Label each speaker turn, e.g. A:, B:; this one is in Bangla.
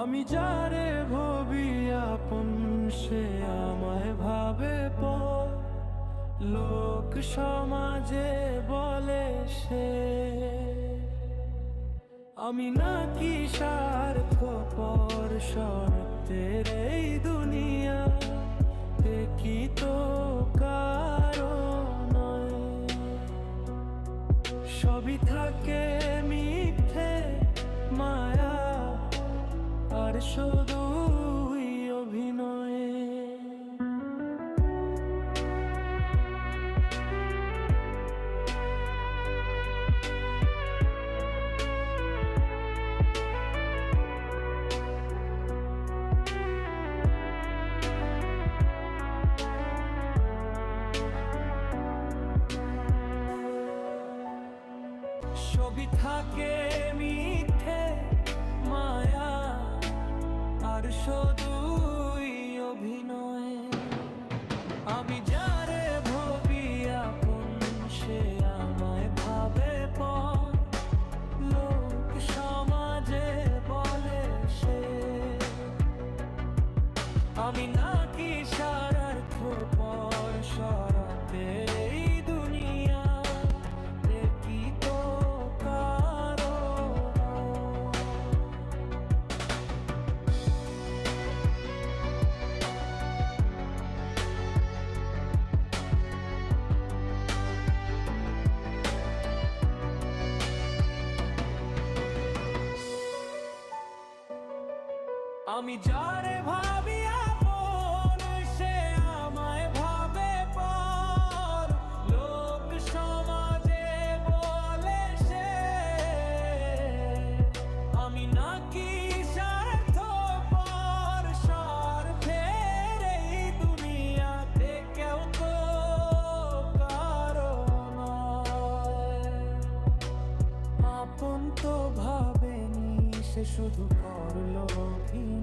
A: আমি যারে ভবি আপন, সে আমায় ভাবে পর। লোক সমাজে বলে সে, আমি নাকি স্বার্থ পর শর্তের এই দুনিয়া? শুধুই অভিনয়ে। ছবি থাকে মিথ্যে মায়া শুধুই অভিনয়। আমি যারে সে আমায় ভাবে লোক সমাজে বলে সে। আমি নাকি সারার্থ পর সরাতে আমি যারে ভাবি সে আমায় ভাবে লোক সমাজে বলে সে, আমি নাকি স্বার্থ কেউ সে শুধু করল অভিনয়।